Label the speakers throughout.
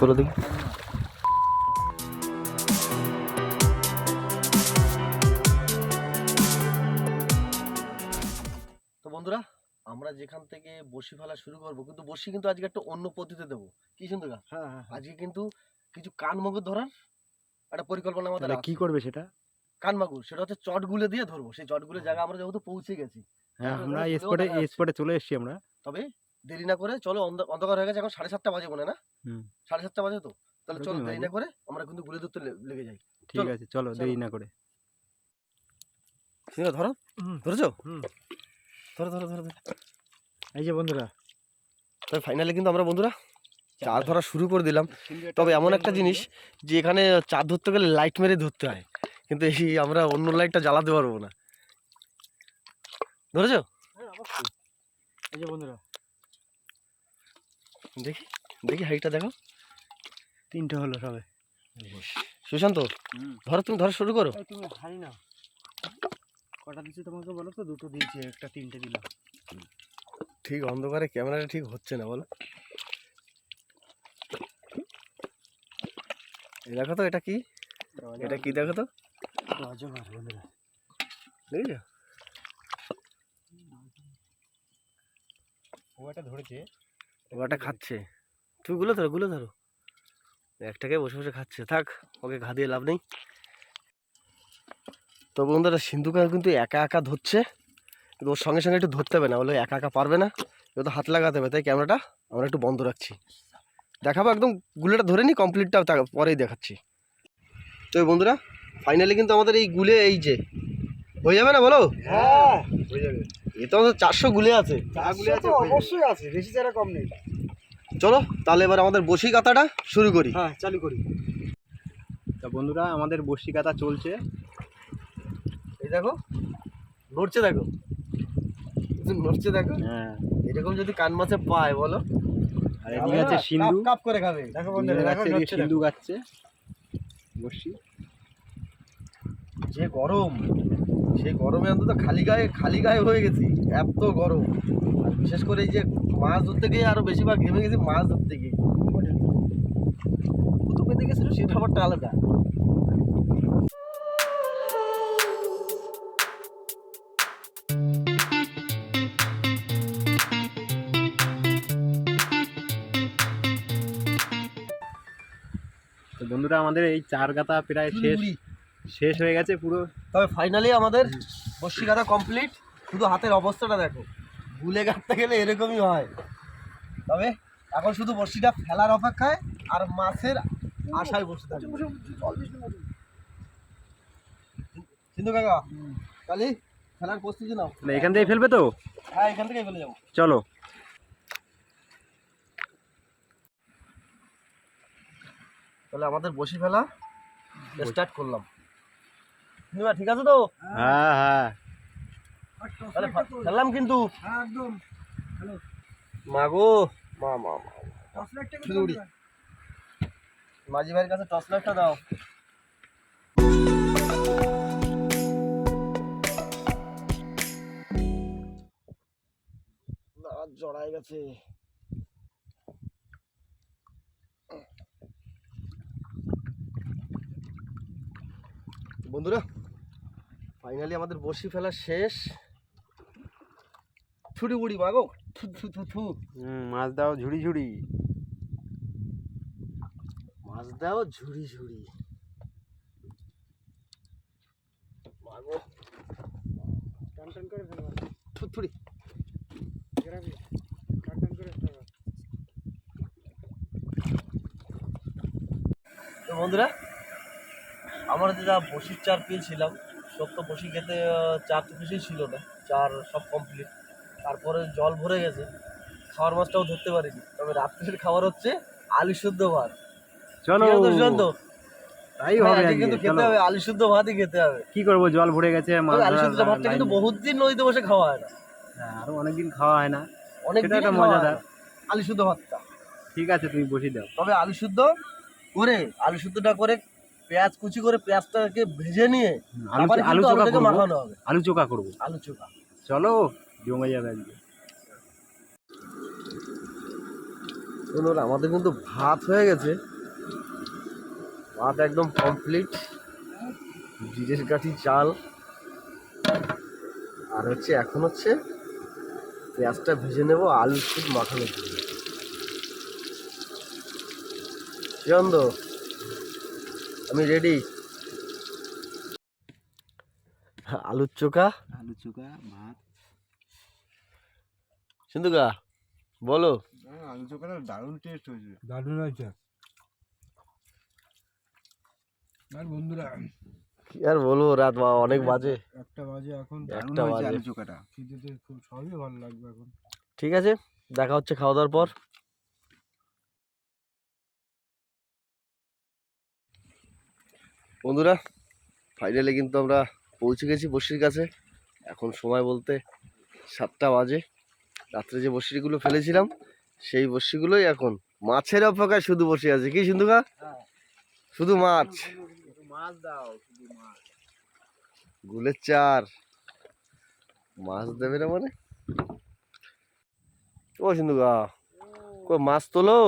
Speaker 1: তোলো দেখি তো বন্ধুরা আমরা যেখান থেকে বসি ফেলা শুরু করব কিন্তু বসি কিন্তু আজকে একটা অন্য পদ্ধতিতে দেবো। কি সুন্দর
Speaker 2: হ্যাঁ হ্যাঁ
Speaker 1: আজকে কিন্তু কিছু কান মাগুর ধরার একটা পরিকল্পনা আমাদের
Speaker 2: কি করবে সেটা?
Speaker 1: কান মাগুর সেটা হচ্ছে চট গুলে দিয়ে ধরবো। সেই চট গুলে জায়গা আমরা যেহেতু পৌঁছে গেছি।
Speaker 2: হ্যাঁ আমরা স্পটে। স্পটে চলে এসেছি আমরা।
Speaker 1: তবে দেরি না করে চলো অন্ধকার হয়ে গেছে এখন সাড়ে সাতটা বাজে মনে না? সাড়ে সাতটা বাজে তো? তাহলে চলো দেরি না করে আমরা কিন্তু গুলে ধরতে লেগে যাই।
Speaker 2: ঠিক আছে চলো। দেরি না করে।
Speaker 1: ঠিক আছে ধরো। ধরেছো? ধরো ধরো ধরো ধরো।
Speaker 2: এই যে বন্ধুরা।
Speaker 1: তবে ফাইনালি কিন্তু আমরা বন্ধুরা চার ধরা শুরু করে দিলাম। তবে এমন একটা জিনিস যে এখানে চার ধরতে গেলে লাইট মেরে ধরতে হয়। কিন্তু এই আমরা অন্য লাইটটা জ্বালাতে পারব না। ধরেছো?
Speaker 2: এই যে বন্ধুরা।
Speaker 1: দেখি দেখি হাইটটা দেখো।
Speaker 2: তিনটে হলো সবে।
Speaker 1: সুশান্ত ধরো তুমি ধরা শুরু করো।
Speaker 2: তুমি হারি না কটা দিচ্ছি তোমাকে বলো তো? দুটো দিয়েছি একটা তিনটে দিলাম।
Speaker 1: ঠিক অন্ধকারে ক্যামেরাটা ঠিক হচ্ছে না বলো। দেখো তো এটা কি? এটা কি দেখো তো?
Speaker 2: ও একটা ধরেছে।
Speaker 1: ওটা খাচ্ছে। তুমি গুলো ধরো গুলো ধরো। একটাকে বসে বসে খাচ্ছে। থাক ওকে ঘা দিয়ে লাভ নেই। তো বন্ধুরা সিন্ধুকা কিন্তু একা একা ধরছে। কিন্তু ওর সঙ্গে সঙ্গে একটু ধরতে হবে না। বলে একা একা পারবে না। এবার তো হাত লাগাতে হবে। তাই ক্যামেরাটা আমরা একটু বন্ধ রাখছি। দেখাবো একদম গুলেটা ধরে নি কমপ্লিটটা পরেই দেখাচ্ছি। তো বন্ধুরা ফাইনালি কিন্তু আমাদের এই গুলে এই যে হয়ে যাবে না বলো?
Speaker 2: হ্যাঁ। হয়ে যাবে।
Speaker 1: এ তো চারশো গুলে আছে।
Speaker 2: অবশ্যই আছে বেশি যারা কম নেই।
Speaker 1: চলো তাহলে এবার আমাদের বসি কাতাটা শুরু করি।
Speaker 2: হ্যাঁ চালু করি। তা বন্ধুরা আমাদের বসি কাতা চলছে।
Speaker 1: এই দেখো নড়ছে দেখো। নড়ছে দেখো।
Speaker 2: হ্যাঁ।
Speaker 1: এরকম যদি কান মাছে পায় বলো।
Speaker 2: আর এদিকে আছে সিন্ধু।
Speaker 1: কাপ করে খাবে। দেখো
Speaker 2: বন্ধুরা গাছে সিন্ধু গাচ্ছে। বসি।
Speaker 1: যে গরম। সেই গরমে অন্তত খালি গায়ে খালি গায়ে হয়ে গেছি এত গরম। আর বিশেষ করে এই যে মাছ ধরতে গিয়ে আরও বেশিরভাগ ঘেমে গেছি মাছ ধরতে গিয়ে। কুতু পেতে গেছিল সেটা আবারটা আলাদা।
Speaker 2: তো বন্ধুরা আমাদের এই চার গাতা প্রায় শেষ। শেষ হয়ে গেছে পুরো।
Speaker 1: ফাইনালি আমাদের বসি কাটা কমপ্লিট শুধু হাতের অবস্থাটা দেখো। গুলে কাটতে গেলে এরকমই হয়। তবে এখন শুধু বসিটা ফেলার অপেক্ষায় আর মাছের আশায় বসে থাকে কিন্তু কাকা কালি ফেলার প্রস্তুতি নাও।
Speaker 2: এখান থেকে ফেলবে তো?
Speaker 1: হ্যাঁ এখান থেকেই ফেলে যাব।
Speaker 2: চলো।
Speaker 1: তাহলে আমাদের বসি ফেলা স্টার্ট করলাম। নিবা ঠিক আছে তো?
Speaker 2: হ্যাঁ হ্যাঁ।
Speaker 1: তাহলে ফেললাম কিন্তু।
Speaker 2: একদম।
Speaker 1: মাগো মা মা মা মাঝি ভাইয়ের কাছে টর্চ লাইটটা দাও। না জড়াই গেছে। বন্ধুরা ফাইনালি আমাদের বসি ফেলা শেষ। ছুটি বুড়ি মাগো থু থু থু থু।
Speaker 2: মাছ দাও ঝুড়ি ঝুড়ি।
Speaker 1: মাছ দাও ঝুড়ি ঝুড়ি। মাগো
Speaker 2: টান টান করে ফেলবা। টান টান করে ফেলবা।
Speaker 1: তো বন্ধুরা আমরা যেটা বসির চার পেয়েছিলাম সব তো বসি খেতে চার তো কিছুই ছিল না চার সব কমপ্লিট তারপরে জল ভরে গেছে খাওয়ার মাছটাও ধরতে পারিনি। তবে রাত্রির খাবার হচ্ছে আলু শুদ্ধ ভাত।
Speaker 2: চলো? তাই হবে
Speaker 1: কিন্তু খেতে হবে আলু শুদ্ধ ভাতই খেতে হবে।
Speaker 2: কি করব জল ভরে গেছে
Speaker 1: আলু শুদ্ধ ভাতটা কিন্তু বহুত দিন নদীতে বসে খাওয়া হয় না।
Speaker 2: হ্যাঁ, আরও অনেকদিন খাওয়া হয় না।
Speaker 1: অনেক
Speaker 2: একটা মজাদার।
Speaker 1: আলু শুদ্ধ ভাতটা।
Speaker 2: ঠিক আছে তুমি বসি দাও।
Speaker 1: তবে আলু শুদ্ধ করে আলু শুদ্ধটা করে পেঁয়াজ কুচি করে পেঁয়াজটাকে ভেজে নিয়ে
Speaker 2: আলু
Speaker 1: তারপরে
Speaker 2: আলু
Speaker 1: কিন্তু
Speaker 2: চোখা করব।
Speaker 1: মাখানো হবে।
Speaker 2: আলু চোখা করব।
Speaker 1: আলু চোখা।
Speaker 2: চলো জমে যাবে আজকে।
Speaker 1: বন্ধুরা আমাদের কিন্তু ভাত হয়ে গেছে। ভাত একদম কমপ্লিট জিরের কাঠি চাল। আর হচ্ছে এখন হচ্ছে পেঁয়াজটা ভেজে নেব আলু শুধু মাখানোর জন্য। আমি রেডি আলুর চোখা?
Speaker 2: আলু চোখা ভাত।
Speaker 1: সিন্ধুকা বলো।
Speaker 2: আলু চোখাটা দারুণ টেস্ট হয়েছে।
Speaker 3: দারুণ হয়েছে। আর বন্ধুরা
Speaker 1: কি আর বলব রাত বা অনেক বাজে।
Speaker 3: একটা বাজে এখন
Speaker 2: দারুণ
Speaker 1: একটা বাজে।
Speaker 2: আলু চোখাটা।
Speaker 3: খিদেতে খুব সবই ভালো লাগবে এখন।
Speaker 1: ঠিক আছে দেখা হচ্ছে খাওয়া দাওয়ার পর। বন্ধুরা ফাইনালি কিন্তু আমরা পৌঁছে গেছি বসির কাছে। এখন সময় বলতে সাতটা বাজে। রাত্রে যে বসিগুলো ফেলেছিলাম, সেই বসিগুলোই এখন মাছের অপেক্ষায় শুধু বসে আছে। কি সিন্ধুকা শুধু মাছ। গুলের চার। মাছ দেবে না মানে? ও সিন্ধুকা কই মাছ তোলো?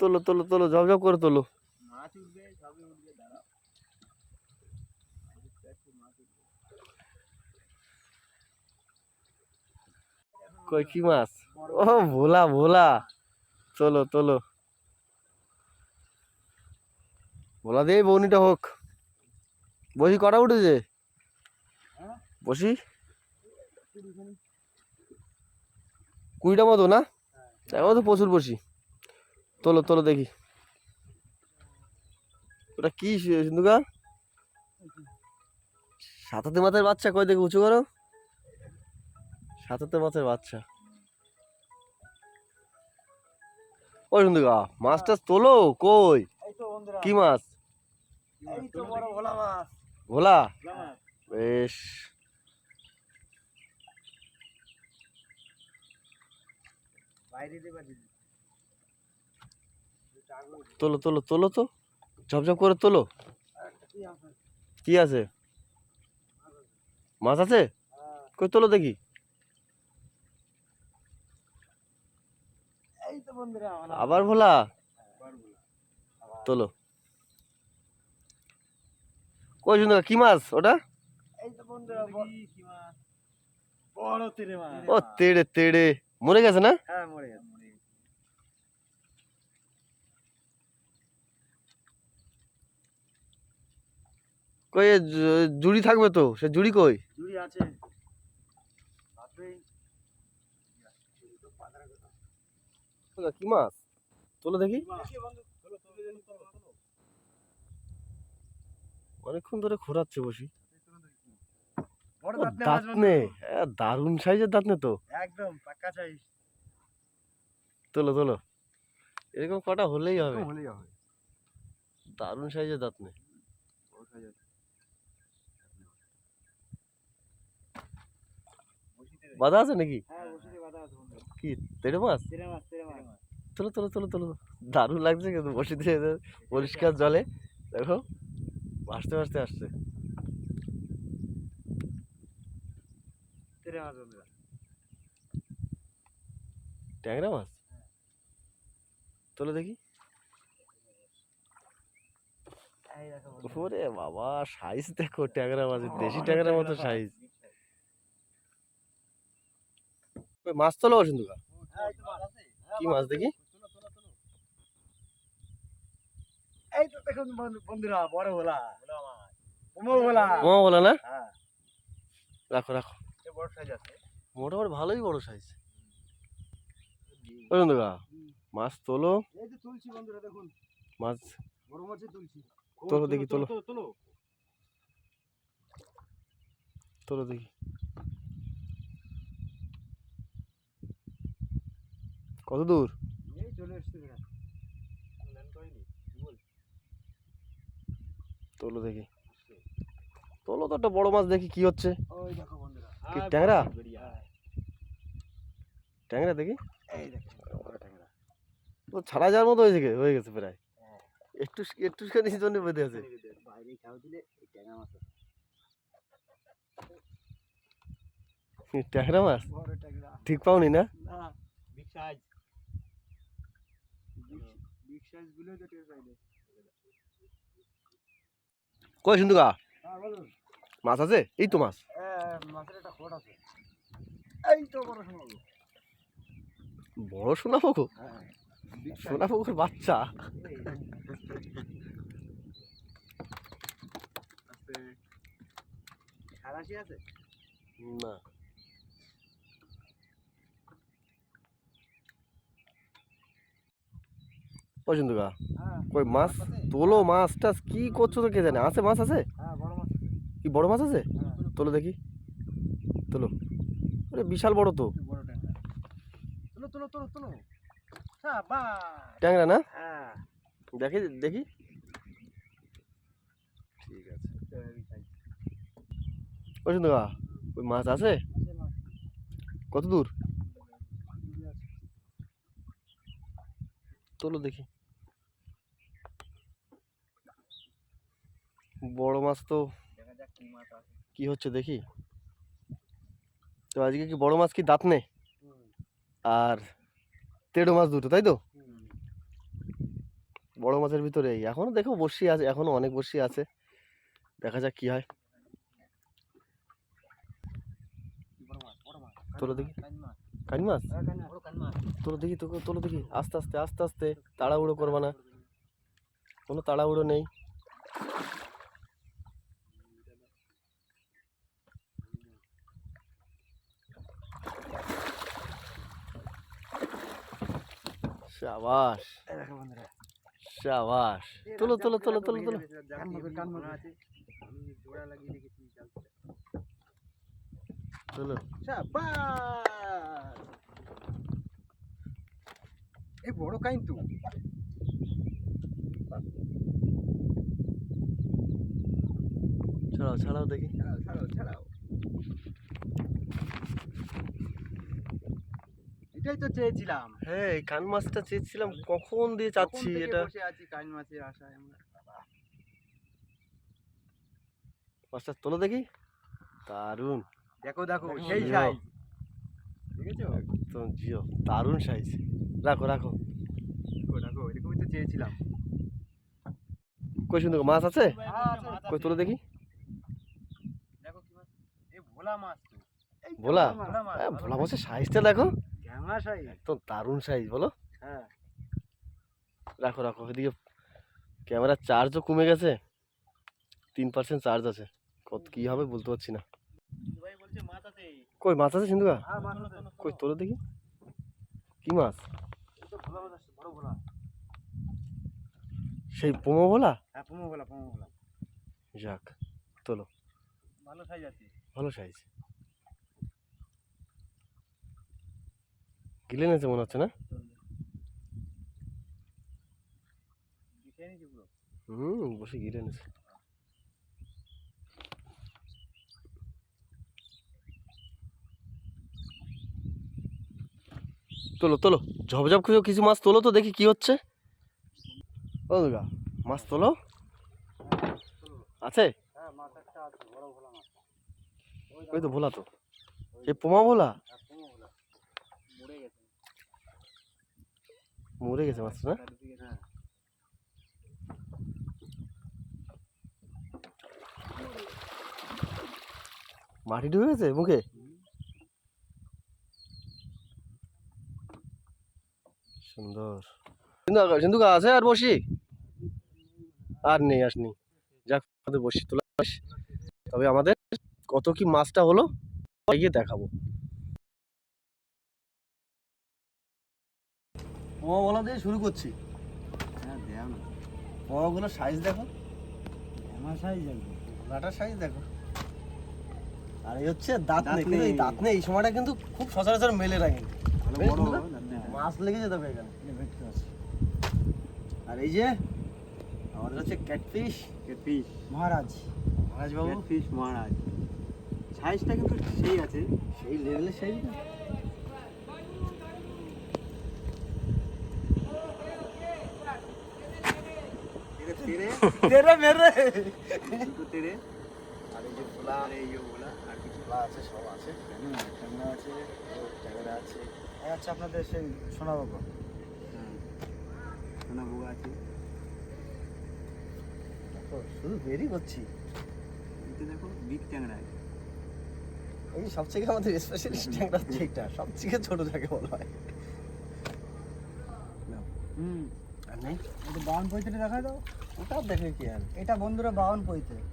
Speaker 1: তোলো তোলো তোলো, ঝপ ঝপ করে তোলো
Speaker 2: মাছ উঠবে সবই উঠবে দাঁড়াও
Speaker 1: কই, কি মাছ? ও, ভোলা ভোলা। চলো চলো। ভোলা দিয়ে বৌনিটা হোক। বসি কটা উঠেছে? বসি। কুড়িটা মতো, না? এখন তো প্রচুর বসি। তোলো তোলো, দেখি। ওটা কি, সিন্ধুকা? সাতাতে মাথার বাচ্চা, কই দেখি উঁচু করো। সাতাতে মাছের বাচ্চা। ওই সিন্ধুকা মাছ টাছ তোলো? কই? কি মাছ?
Speaker 2: ভোলা
Speaker 1: বেশ। তোলো তোলো তোলো তো। ঝপঝপ করে তোলো।
Speaker 2: কি আছে?
Speaker 1: মাছ আছে?
Speaker 2: হ্যাঁ।
Speaker 1: কই তোলো দেখি
Speaker 2: এই তো বন্ধুরা ভোলা
Speaker 1: আবার ভোলা? তোলো। কই সুন্দর কি মাছ ওটা?
Speaker 2: এই তো বন্ধুরা কি মাছ? বড় তেরে মাছ।
Speaker 1: ও তেড়ে তেড়ে মরে গেছে না?
Speaker 2: হ্যাঁ মরে গেছে।
Speaker 1: কই জুড়ি থাকবে তো? সে জুড়ি কই?
Speaker 2: জুড়ি আছে।
Speaker 1: ওটা কি মাছ? তোলো দেখি। অনেকক্ষণ ধরে খোরাচ্ছে বসি।
Speaker 2: বড়
Speaker 1: ও,
Speaker 2: দাঁত নে
Speaker 1: দাঁত
Speaker 2: মাছ
Speaker 1: নে
Speaker 2: বন্ধু।
Speaker 1: এ, দারুণ সাইজের দাঁত নে তো।
Speaker 2: একদম পাক্কা চাই
Speaker 1: তোলো তোলো। এরকম কটা হলেই হবে।
Speaker 2: হলেই হবে।
Speaker 1: দারুণ সাইজের দাঁত নে বাধা আছে নাকি?
Speaker 2: হ্যাঁ বাধা আছে
Speaker 1: কি
Speaker 2: তেরে মাছ
Speaker 1: তোলো তোলো তোলো তোলো দারুণ লাগছে কিন্তু বসে দিয়ে পরিষ্কার জলে। দেখো ভাসতে ভাসতে আসছে। ট্যাংরা মাছ? তোলো দেখি। ওরে বাবা সাইজ দেখো ট্যাংরা মাছের দেশি ট্যাংরা মতো সাইজ মাছ তোলো সিন্ধুকা কি মাছ দেখি?
Speaker 2: এই তো দেখুন বন্ধু- বন্ধুরা বড়
Speaker 1: না?
Speaker 2: হ্যাঁ।
Speaker 1: রাখো রাখো।
Speaker 2: বড় সাইজ আছে।
Speaker 1: মোটামুটি ভালোই বড় সাইজ ওই মাছ তোলো।
Speaker 2: এই তুলছি বন্ধুরা দেখুন।
Speaker 1: মাছ
Speaker 2: বড় মাছে তুলছি।
Speaker 1: তোলো দেখি, তোলো।
Speaker 2: তোলো।
Speaker 1: তোলো দেখি। কত দূর?
Speaker 2: চলে এসছে বেটা
Speaker 1: তোলো দেখি। তোলো তো একটা বড় মাছ দেখি কি হচ্ছে।
Speaker 2: ওই দেখো বন্ধুরা।
Speaker 1: কি ট্যাংরা?
Speaker 2: হ্যাঁ,
Speaker 1: ট্যাংরা দেখি?
Speaker 2: এই দেখো বড় ট্যাংরা।
Speaker 1: তো ছাড়া যাওয়ার মতো হয়েছে হয়ে গেছে প্রায়। একটু একটুখানি জন্য বেঁধে আছে।
Speaker 2: বাইরে খাও দিলে এই ট্যাংরা মাছ
Speaker 1: ঠিক পাওনি না? কই সিন্ধুকা
Speaker 2: হ্যাঁ বলুন
Speaker 1: মাছ আছে? এই তো মাছ।
Speaker 2: মাছের একটা খোট আছে। এই তো বড় শোনাবো
Speaker 1: বড় সোনা পুকুর
Speaker 2: হ্যাঁ
Speaker 1: বাচ্চা।
Speaker 2: আছে। আছে?
Speaker 1: না। ও সিন্ধুকা
Speaker 2: হ্যাঁ।
Speaker 1: কই মাছ? তোলো মাছ টাছ কি করছ তো কে জানে? আছে মাছ আছে?
Speaker 2: হ্যাঁ বড় মাছ আছে।
Speaker 1: কি বড় মাছ আছে?
Speaker 2: হ্যাঁ।
Speaker 1: তোলো দেখি। তোলো। আরে বিশাল বড় তো।
Speaker 2: বড় ট্যাংরা।
Speaker 1: না? দেখি দেখি। ঠিক আছে ও সিন্ধুকা ওই মাছ আছে? কত দূর? তোলো দেখি। বড় মাছ তো
Speaker 2: কি
Speaker 1: হচ্ছে দেখি। তো আজকে কি বড় মাছ কি দাঁত নেই? আর তেড়ো মাছ দুটো তাই তো? বড় মাছের ভিতরে এই। এখনও দেখো বসি আছে এখনও অনেক বসি আছে। দেখা যাক কি হয়। তোলো দেখি।
Speaker 2: হ্যাঁ কান মাছ।
Speaker 1: তোলো দেখি তোকে তোলো দেখি। আস্তে আস্তে আস্তে আস্তে। তাড়াহুড়ো করবা না। কোনো তাড়াহুড়ো নেই। তোলো তোলো তোলো তোলো তোলো। তোলো।
Speaker 2: এই বড় কাইন তো।
Speaker 1: ছাড়াও ছাড়াও দেখি।
Speaker 2: ছাড়াও ছাড়াও। এটাই তো চেয়েছিলাম।
Speaker 1: হ্যাঁ এই কান মাছটা চেয়েছিলাম কখন দিয়ে চাচ্ছি এটা?
Speaker 2: বসে আছি কান মাছের আশায় আমরা?
Speaker 1: মাছটা তোলো দেখি। দারুণ।
Speaker 2: দেখো দেখো সেই। সাইজ দেখেছ?
Speaker 1: একদম জিও। দারুণ সাইজ রাখো রাখো।
Speaker 2: দেখো দেখো এরকমই তো চেয়েছিলাম।
Speaker 1: কই সুন্দর মাছ আছে?
Speaker 2: হ্যাঁ।
Speaker 1: কই তোলো দেখি।
Speaker 2: দেখো কি মাছ। এই ভোলা? মাছ
Speaker 1: ভোলা?
Speaker 2: ভোলা
Speaker 1: মাছের সাইজটা দেখো।
Speaker 2: সাইজ
Speaker 1: একদম দারুণ সাইজ বলো।
Speaker 2: হ্যাঁ।
Speaker 1: রাখো রাখো এদিকে ক্যামেরার চার্জও কমে গেছে। তিন পার্সেন্ট চার্জ আছে। কত কী হবে বলতে পারছি না। কই মাছ আছে সিন্ধুকা
Speaker 2: হ্যাঁ মাছ
Speaker 1: কই তোলো দেখি। কি মাছ? সেই পোমো ভোলা?
Speaker 2: হ্যাঁ পোমো ভোলা পোমো ভোলা।
Speaker 1: যাক তোলো।
Speaker 2: ভালো সাইজ আছে।
Speaker 1: ভালো সাইজ গিলে নিয়েছে মনে হচ্ছে না? হুম বসে গিলে নিয়েছে। তোলো তোলো ঝপঝপ কিছু কিছু মাছ তোলো তো দেখি কি হচ্ছে। ও দুর্গা মাছ তোলো? আছে?
Speaker 2: হ্যাঁ আছে
Speaker 1: ওই তো ভোলা তো। এই পোমা ভোলা?
Speaker 2: হ্যাঁ। পোমো ভোলা মরে গেছে
Speaker 1: মরে গেছে মাছটা মাটি ঢুকে গেছে মুখে? সুন্দর। সিন্ধু আছে আর বসি? আর নেই আসনি যাক আমাদের বসি, তোলা তবে আমাদের কত কি মাছটা হলো, গিয়ে দেখাবো। পোমাগুলো দিয়ে শুরু করছি।
Speaker 2: হ্যাঁ দেও না।
Speaker 1: পোমাগুলোর সাইজ দেখো।
Speaker 2: আমার সাইজ একদম
Speaker 1: লাটার সাইজ দেখো। আর এই হচ্ছে দাঁত নেই কিন্তু এই দাঁত নেই এই সময়টা কিন্তু খুব সচরাচর মেলে না কিন্তু।
Speaker 2: ভালো
Speaker 1: বেশ
Speaker 2: বড়
Speaker 1: সুন্দর।
Speaker 2: হবে না
Speaker 1: মাছ লেগে যেতে হবে এখানে। আর এই যে আমাদের হচ্ছে ক্যাটফিশ
Speaker 2: ফিশ মহারাজ।
Speaker 1: মহারাজ বাবু।
Speaker 2: ফিশ মহারাজ। সাইজটা কিন্তু সেই আছে।
Speaker 1: সেই লেভেলের সাইজ
Speaker 2: দুটো তেরে
Speaker 1: আর এই যে ভোলা
Speaker 2: আর এই যে ওগুলা আর কিছু
Speaker 1: ভোলা আছে সব আছে
Speaker 2: কেন আছে
Speaker 1: ক্যামেরা আছে
Speaker 2: আপনাদের সেই সোনাবাবু
Speaker 4: সোনা বউ আছে
Speaker 1: দেখো, শুধু বেরি করছি
Speaker 4: এতে দেখো বিগ ট্যাংরা
Speaker 1: এই সবথেকে আমাদের স্পেশালিস্ট ট্যাংরা হচ্ছে এটা সবথেকে ছোট যাকে বলা হয়
Speaker 2: হুম
Speaker 1: আর নেই
Speaker 2: এটা বাউন পঁয়ত্রিশ দেখায় দাও
Speaker 1: ওটা দেখে কি আর?
Speaker 2: এটা বন্ধুরা বাউন পঁয়ত্রিশ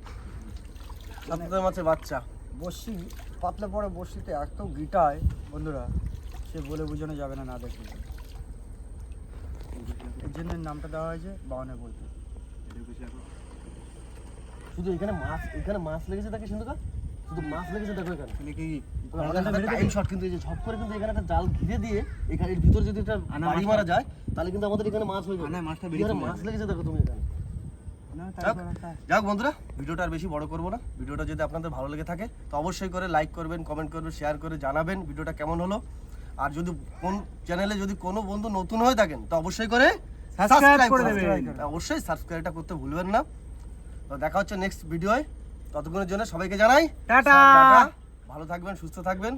Speaker 1: সাতটার মাছের বাচ্চা।
Speaker 2: বসি পাতলে পরে বসিতে এত গিটায় বন্ধুরা সে বলে বোঝানো যাবে না না দেখলে এর জন্য নামটা দেওয়া হয়েছে বাউনে
Speaker 4: দেখো
Speaker 1: শুধু এখানে মাছ এখানে মাছ লেগেছে দেখে সিন্ধুকা শুধু মাছ লেগেছে দেখো এখানে।
Speaker 4: এখানে কি
Speaker 1: টাইম শট কিন্তু এই যে ঝপ করে কিন্তু এখানে একটা জাল ঘিরে দিয়ে এখানে এর ভিতরে যদি একটা বাড়ি মারা যায় তাহলে কিন্তু আমাদের এখানে মাছ হয়ে যাবে।
Speaker 4: মাছটা বেরিয়ে
Speaker 1: মাছ লেগেছে দেখো তুমি এখানে। যাক। বন্ধুরা ভিডিওটা আর বেশি বড় করব না ভিডিওটা যদি আপনাদের ভালো লেগে থাকে তো অবশ্যই করে লাইক করবেন কমেন্ট করবেন শেয়ার করে জানাবেন ভিডিওটা কেমন হলো আর যদি কোন চ্যানেলে যদি কোনো বন্ধু নতুন হয়ে থাকেন তো অবশ্যই করে
Speaker 4: subscribe করে। দেবেন।
Speaker 1: অবশ্যই সাবস্ক্রাইবটা করতে ভুলবেন না তো দেখা হচ্ছে নেক্সট ভিডিওয় ততক্ষণের জন্য সবাইকে জানাই টাটা। ভালো থাকবেন সুস্থ থাকবেন